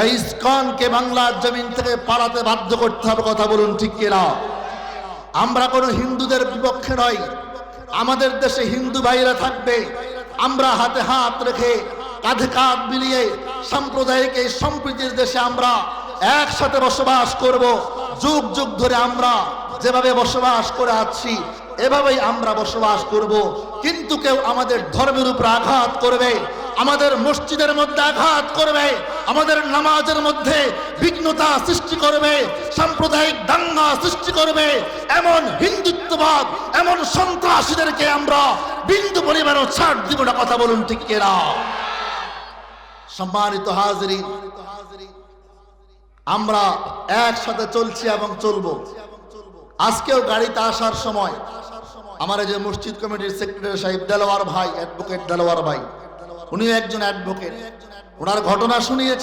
এই ইস্কনকে বাংলার জমিন থেকে পালাতে বাধ্য করতে হবে, কথা বলুন ঠিক কিনা? আমরা কোনো হিন্দুদের বিপক্ষে নই। আমাদের দেশে হিন্দু ভাইরা থাকবে। আমরা হাতে হাত রেখে কাঁধে কাঁধ মিলিয়ে সাম্প্রদায়িক এই সম্প্রীতির দেশে আমরা একসাথে বসবাস করব। যুগ যুগ ধরে আমরা যেভাবে বসবাস করে আছি, এভাবেই আমরা বসবাস করব। কিন্তু কেউ আমাদের ধর্মের উপর আঘাত করবে। আমাদের মসজিদের মধ্যে আঘাত করবে, আমাদের নামাজের মধ্যে বিঘ্নতা সৃষ্টি করবে, সাম্প্রদায়িক দাঙ্গা সৃষ্টি করবে, এমন হিন্দুত্ববাদ, এমন সন্ত্রাসীদেরকে আমরা বিন্দু পরিমাণও ছাড় দিব না, কথা বলুন ঠিক এরা সম্মানিত হাজরি আমরা একসাথে চলছি এবং চলবো। আজকেও গাড়িতে আসার সময়, আমার যে মসজিদ কমিটির সেক্রেটারি সাহেব, দেলোয়ার ভাই অ্যাডভোকেট দেলোয়ার ভাই উনিও একজন অ্যাডভোকেট ওনার ঘটনা শুনিয়েছে